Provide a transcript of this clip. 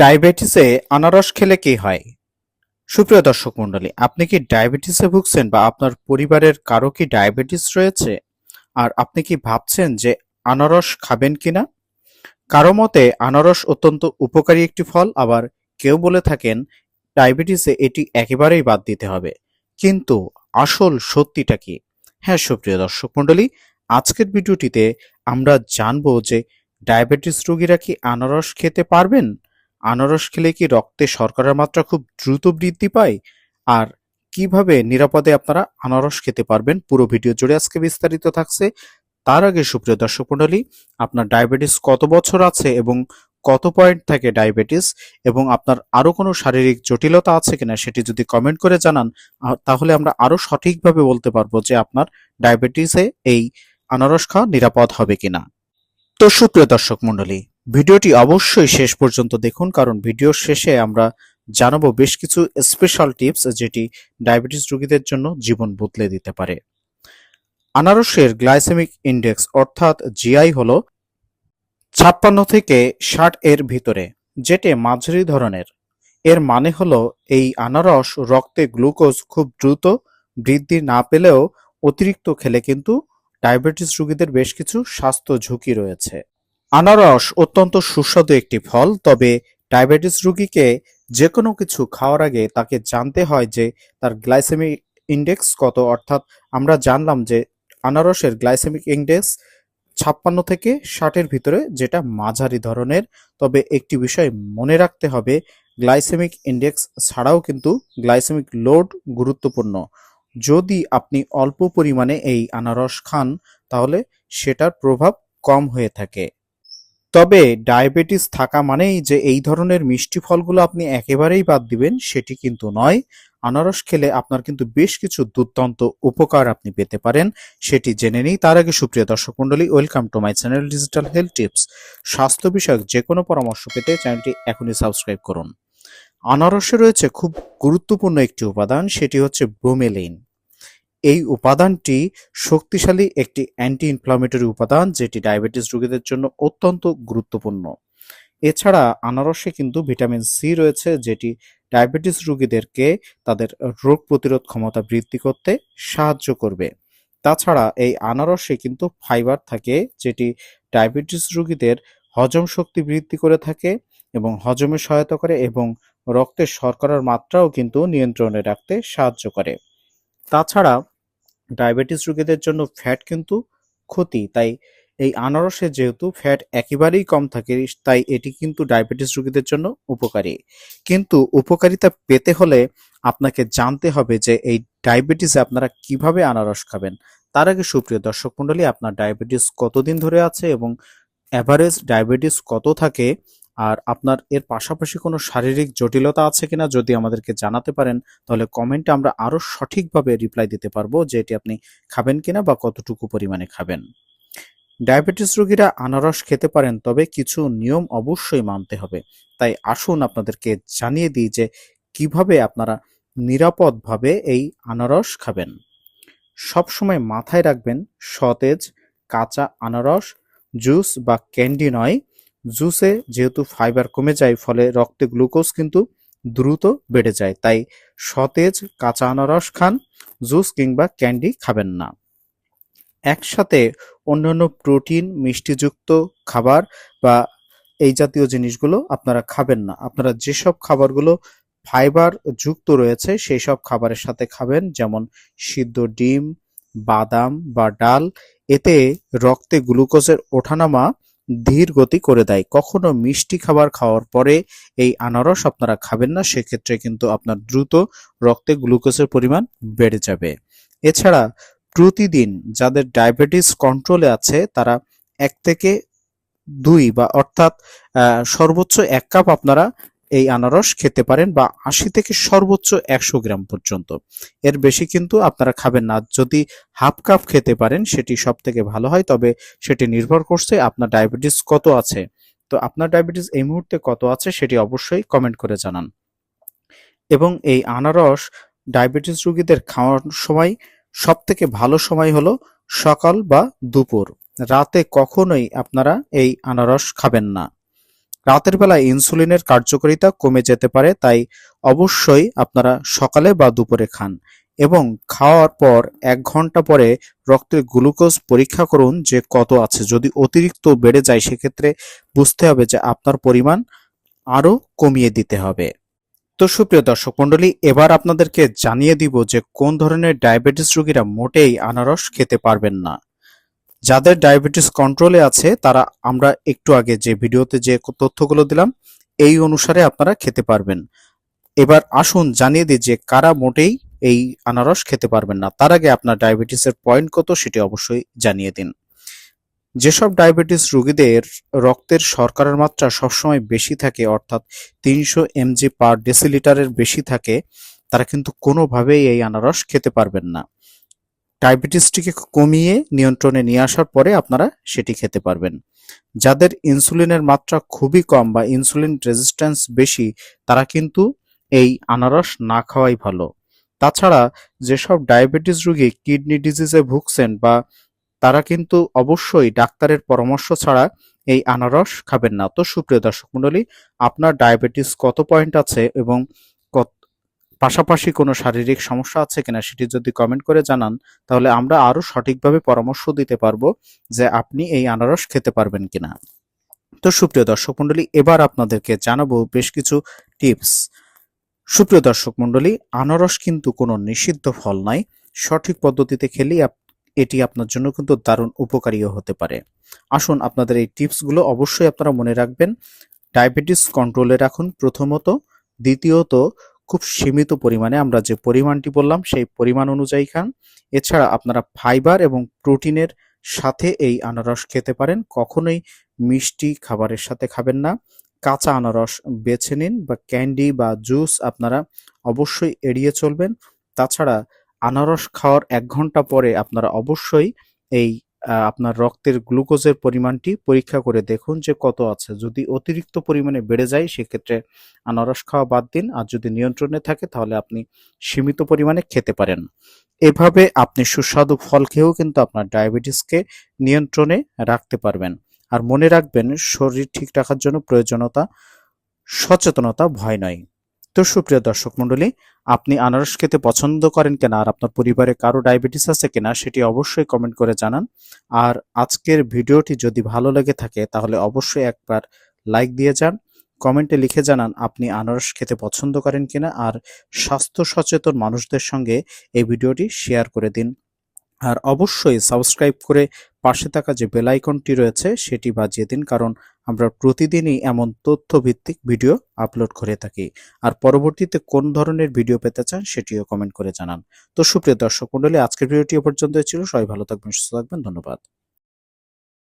ডায়াবেটিসে আনারস খেলে কি হয়? সুপ্রিয় দর্শক মণ্ডলী, আপনি কি ডায়াবেটিসে ভুগছেন বা আপনার পরিবারের কারও কি ডায়াবেটিস রয়েছে? আর আপনি কি ভাবছেন যে আনারস খাবেন কিনা? কারও মতে আনারস অত্যন্ত উপকারী একটি ফল, আবার কেউ বলে থাকেন ডায়াবেটিসে এটি একেবারেই বাদ দিতে হবে। কিন্তু আসল সত্যিটা কি? হ্যাঁ সুপ্রিয় দর্শক মণ্ডলী, আজকের ভিডিওটিতে আমরা জানব যে ডায়াবেটিস রোগীরা কি আনারস খেতে পারবেন? আনারস খেলে কি রক্তে শর্করার মাত্রা খুব দ্রুত বৃদ্ধি পায়? আর কীভাবে নিরাপদে আপনারা আনারস খেতে পারবেন? পুরো ভিডিও জুড়ে আজকে বিস্তারিত থাকছে। তার আগে সুপ্রিয় দর্শক মণ্ডলী, আপনার ডায়াবেটিস কত বছর আছে এবং কত পয়েন্ট থাকে ডায়াবেটিস এবং আপনার আরও কোনো শারীরিক জটিলতা আছে কিনা সেটি যদি কমেন্ট করে জানান তাহলে আমরা আরও সঠিকভাবে বলতে পারব যে আপনার ডায়াবেটিসে এই আনারস খাওয়া নিরাপদ হবে কিনা। তো সুপ্রিয় দর্শক মণ্ডলী ভিডিওটি অবশ্যই শেষ পর্যন্ত দেখুন, কারণ ভিডিওর শেষে আমরা জানাব বেশ কিছু স্পেশাল টিপস যেটি ডায়াবেটিস রোগীদের জন্য জীবন বদলে দিতে পারে। আনারসের গ্লাইসেমিক ইন্ডেক্স অর্থাৎ জিআই হলো ছাপ্পান্ন থেকে ষাট এর ভিতরে, যেটি মাঝারি ধরনের। এর মানে হলো এই আনারস রক্তে গ্লুকোজ খুব দ্রুত বৃদ্ধি না পেলেও অতিরিক্ত খেলে কিন্তু ডায়াবেটিস রোগীদের বেশ কিছু স্বাস্থ্য ঝুঁকি রয়েছে। আনারস অত্যন্ত সুস্বাদু একটি ফল, তবে ডায়াবেটিস রোগীকে যে কোনো কিছু খাওয়ার আগে তাকে জানতে হয় যে তার গ্লাইসেমিক ইন্ডেক্স কত, অর্থাৎ আমরা জানলাম যে আনারসের গ্লাইসেমিক ইন্ডেক্স ছাপ্পান্ন থেকে ষাটের ভিতরে, যেটা মাঝারি ধরনের। তবে একটি বিষয় মনে রাখতে হবে, গ্লাইসেমিক ইন্ডেক্স ছাড়াও কিন্তু গ্লাইসেমিক লোড গুরুত্বপূর্ণ। যদি আপনি অল্প পরিমাণে এই আনারস খান, তাহলে সেটার প্রভাব কম হয়ে থাকে। তবে ডায়াবেটিস থাকা মানেই যে এই ধরনের মিষ্টি ফলগুলো আপনি একেবারেই বাদ দিবেন, সেটি কিন্তু নয়। আনারস খেলে আপনার কিন্তু বেশ কিছু দুর্দান্ত উপকার আপনি পেতে পারেন, সেটি জেনে নিই। তার আগে সুপ্রিয় দর্শক মন্ডলী welcome to my channel digital health tips. স্বাস্থ্য বিষয়ক যে কোনো পরামর্শ পেতে চ্যানেলটি এখনই সাবস্ক্রাইব করুন। আনারসে রয়েছে খুব গুরুত্বপূর্ণ একটি উপাদান, সেটি হচ্ছে ব্রোমেলিন এই উপাদানটি শক্তিশালী একটি অ্যান্টি ইনফ্লামেটরি উপাদান যেটি ডায়াবেটিস রোগীদের জন্য অত্যন্ত গুরুত্বপূর্ণ। এছাড়া আনারসে কিন্তু ভিটামিন সি রয়েছে যেটি ডায়াবেটিস রোগীদেরকে তাদের রোগ প্রতিরোধ ক্ষমতা বৃদ্ধি করতে সাহায্য করবে। তাছাড়া এই আনারসে কিন্তু ফাইবার থাকে যেটি ডায়াবেটিস রোগীদের হজম শক্তি বৃদ্ধি করে থাকে এবং হজমে সহায়তা করে এবং রক্তের শর্করার মাত্রাও কিন্তু নিয়ন্ত্রণে রাখতে সাহায্য করে। তাছাড়া ডায়াবেটিস রোগীদের জন্য ফ্যাট কিন্তু ক্ষতি, তাই এই আনারসে যেহেতু ফ্যাট একেবারেই কম থাকে, তাই এটি কিন্তু ডায়াবেটিস রোগীদের জন্য উপকারী। কিন্তু উপকারিতা পেতে হলে আপনাকে জানতে হবে যে এই ডায়াবেটিসে আপনারা কীভাবে আনারস খাবেন। তার আগে সুপ্রিয় দর্শক মণ্ডলী, আপনার ডায়াবেটিস কতদিন ধরে আছে এবং অ্যাভারেজ ডায়াবেটিস কত থাকে আর আপনার এর পাশাপাশি কোনো শারীরিক জটিলতা আছে কিনা যদি আমাদেরকে জানাতে পারেন, তাহলে কমেন্টে আমরা আরও সঠিকভাবে রিপ্লাই দিতে পারব যে এটি আপনি খাবেন কিনা বা কতটুকু পরিমাণে খাবেন। ডায়াবেটিস রোগীরা আনারস খেতে পারেন, তবে কিছু নিয়ম অবশ্যই মানতে হবে। তাই আসুন আপনাদেরকে জানিয়ে দিই যে কীভাবে আপনারা নিরাপদভাবে এই আনারস খাবেন। সবসময় মাথায় রাখবেন সতেজ, কাঁচা আনারস, জুস বা ক্যান্ডি নয় জুসে যেহেতু ফাইবার কমে যায়, ফলে রক্তে গ্লুকোজ কিন্তু দ্রুত বেড়ে যায়। তাই সতেজ কাঁচা আনারস খান, জুস কিংবা ক্যান্ডি খাবেন না। একসাথে অন্যান্য প্রোটিন, মিষ্টিযুক্ত খাবার বা এই জাতীয় জিনিসগুলো আপনারা খাবেন না। আপনারা যেসব খাবারগুলো ফাইবার যুক্ত রয়েছে সেই সব খাবারের সাথে খাবেন, যেমন সিদ্ধ ডিম, বাদাম বা ডাল। এতে রক্তে গ্লুকোজের ওঠানামা ধীর গতি করে দেয়। কখনো মিষ্টি খাবার খাওয়ার পরে এই আনারস আপনারা খাবেন না, সেক্ষেত্রে কিন্তু আপনার দ্রুত রক্তে গ্লুকোজের পরিমাণ বেড়ে যাবে। এছাড়া প্রতিদিন যাদের ডায়াবেটিস কন্ট্রোলে আছে, তারা এক থেকে দুই বা অর্থাৎ সর্বোচ্চ এক কাপ আপনারা এই আনারস খেতে পারেন বা আশি থেকে সর্বোচ্চ একশো গ্রাম পর্যন্ত। এর বেশি কিন্তু আপনারা খাবেন না। যদি হাফ কাপ খেতে পারেন, সেটি সব থেকে ভালো হয়, তবে সেটি নির্ভর করছে আপনার ডায়াবেটিস কত আছে। তো আপনার ডায়াবেটিস এই মুহূর্তে কত আছে, সেটি অবশ্যই কমেন্ট করে জানান। এবং এই আনারস ডায়াবেটিস রোগীদের খাওয়ার সময় সব থেকে ভালো সময় হলো সকাল বা দুপুর। রাতে কখনোই আপনারা এই আনারস খাবেন না। রাতের বেলায় ইনসুলিনের কার্যকারিতা কমে যেতে পারে, তাই অবশ্যই আপনারা সকালে বা দুপুরে খান এবং খাওয়ার পর এক ঘণ্টা পরে রক্তের গ্লুকোজ পরীক্ষা করুন যে কত আছে। যদি অতিরিক্ত বেড়ে যায়, সেক্ষেত্রে বুঝতে হবে যে আপনার পরিমাণ আরও কমিয়ে দিতে হবে। তো সুপ্রিয় দর্শক মণ্ডলী, এবার আপনাদেরকে জানিয়ে দিব যে কোন ধরনের ডায়াবেটিস রোগীরা মোটেই আনারস খেতে পারবেন না। যাদের ডায়াবেটিস কন্ট্রোলে আছে, তারা আমরা একটু আগে যে ভিডিওতে যে তথ্যগুলো দিলাম, এই অনুসারে আপনারা খেতে পারবেন। এবার আসুন জানিয়ে দিই যে কারা মোটেই এই আনারস খেতে পারবেন না। তার আগে আপনার ডায়াবেটিসের পয়েন্ট কত সেটি অবশ্যই জানিয়ে দিন। যেসব ডায়াবেটিস রোগীদের রক্তের শর্করার মাত্রা সবসময় বেশি থাকে, অর্থাৎ তিনশো এমজি পার ডেসিলিটারের বেশি থাকে, তারা কিন্তু কোনোভাবেই এই আনারস খেতে পারবেন না। ডায়াবেটিসটিকে কমিয়ে নিয়ন্ত্রণে নিয়ে আসার পরে আপনারা সেটি খেতে পারবেন। যাদের ইনসুলিনের মাত্রা খুবই কম বা ইনসুলিন রেজিস্ট্যান্স বেশি, তারা কিন্তু এই আনারস না খাওয়াই ভালো। তাছাড়া যেসব ডায়াবেটিস রোগী কিডনি ডিজিজে ভুগছেন বা তারা কিন্তু অবশ্যই ডাক্তারের পরামর্শ ছাড়া এই আনারস খাবেন না। তো সুপ্রিয় দর্শক মণ্ডলী, আপনার ডায়াবেটিস কত পয়েন্ট আছে এবং পাশাপাশি কোনো শারীরিক সমস্যা আছে কিনা সেটি যদি কমেন্ট করে জানান, তাহলে আমরা আরও সঠিকভাবে পরামর্শ দিতে পারব যে আপনি এই আনারস খেতে পারবেন কিনা। তো সুপ্রিয় দর্শক মণ্ডলী, এবার আপনাদেরকে জানাব বেশ কিছু টিপস সুপ্রিয় দর্শক মণ্ডলী, আনারস কিন্তু কোনো নিষিদ্ধ ফল নয়। সঠিক পদ্ধতিতে খেলেই এটি আপনার জন্য কিন্তু দারুণ উপকারীও হতে পারে। আসুন আপনাদের এই টিপসগুলো অবশ্যই আপনারা মনে রাখবেন। ডায়াবেটিস কন্ট্রোলে রাখুন প্রথমত। দ্বিতীয়ত খুব সীমিত পরিমাণে আমরা যে পরিমাণটি বললাম সেই পরিমাণ অনুযায়ী খান। এছাড়া আপনারা ফাইবার এবং প্রোটিনের সাথে এই আনারস খেতে পারেন। কখনোই মিষ্টি খাবারের সাথে খাবেন না। কাঁচা আনারস বেছে নিন বা ক্যান্ডি বা জুস আপনারা অবশ্যই এড়িয়ে চলবেন। তাছাড়া আনারস খাওয়ার এক ঘণ্টা পরে আপনারা অবশ্যই এই আপনার রক্তের গ্লুকোজের পরিমাণটি পরীক্ষা করে দেখুন যে কত আছে। যদি অতিরিক্ত পরিমাণে বেড়ে যায়, সেক্ষেত্রে আনারস খাওয়া বাদ দিন। আর যদি নিয়ন্ত্রণে থাকে, তাহলে আপনি সীমিত পরিমাণে খেতে পারেন। এভাবে আপনি সুস্বাদু ফল খেয়েও কিন্তু আপনার ডায়াবেটিসকে নিয়ন্ত্রণে রাখতে পারবেন। আর মনে রাখবেন, শরীর ঠিক রাখার জন্য প্রয়োজনতা, সচেতনতা ভয় নয়। তো সুপ্রিয় দর্শক মন্ডলী আপনি আনারস খেতে পছন্দ করেন কিনা আর আপনার পরিবারে কারও ডায়াবেটিস আছে কিনা সেটি অবশ্যই কমেন্ট করে জানান। আর আজকের ভিডিওটি যদি ভালো লেগে থাকে তাহলে অবশ্যই একবার লাইক দিয়ে যান কমেন্টে লিখে জানান আপনি আনারস খেতে পছন্দ করেন কিনা আর স্বাস্থ্য সচেতন মানুষদের সঙ্গে এই ভিডিওটি শেয়ার করে দিন। আর অবশ্যই সাবস্ক্রাইব করে পাশে থাকা যে বেল আইকনটি রয়েছে, সেটি বাজিয়ে দিন, কারণ আমরা প্রতিদিনই এমন তথ্য ভিত্তিক ভিডিও আপলোড করে থাকি। আর পরবর্তীতে কোন ধরনের ভিডিও পেতে চান, সেটিও কমেন্ট করে জানান। তো সুপ্রিয় দর্শক মন্ডলী আজকের ভিডিওটি পর্যন্ত ছিল। সবাই ভালো থাকবেন, সুস্থ থাকবেন, ধন্যবাদ।